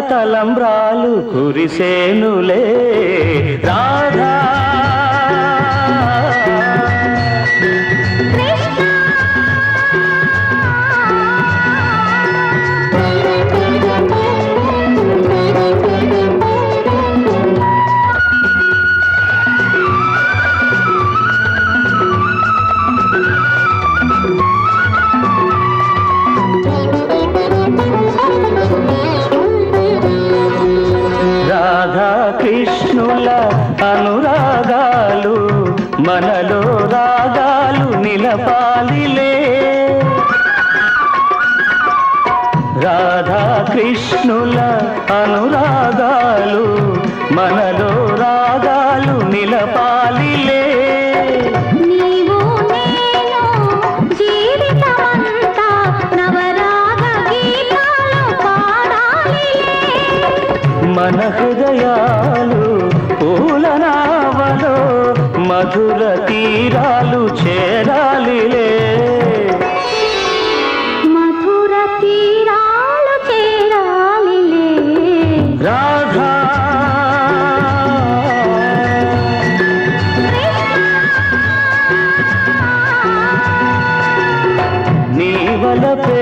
తలంబ్రాలు కురిసేనులే. రాధా మనలో రాగాలు నిలపాలిలే. రాధా కృష్ణుల అనురాగాలు మనలో రాగాలు నిలపాలిలే. నీవు నేను జీవితమంతా మధుర తీరాలు చేరాలి మధుర తీరాలు చేరాలి రాధా. నీవల పే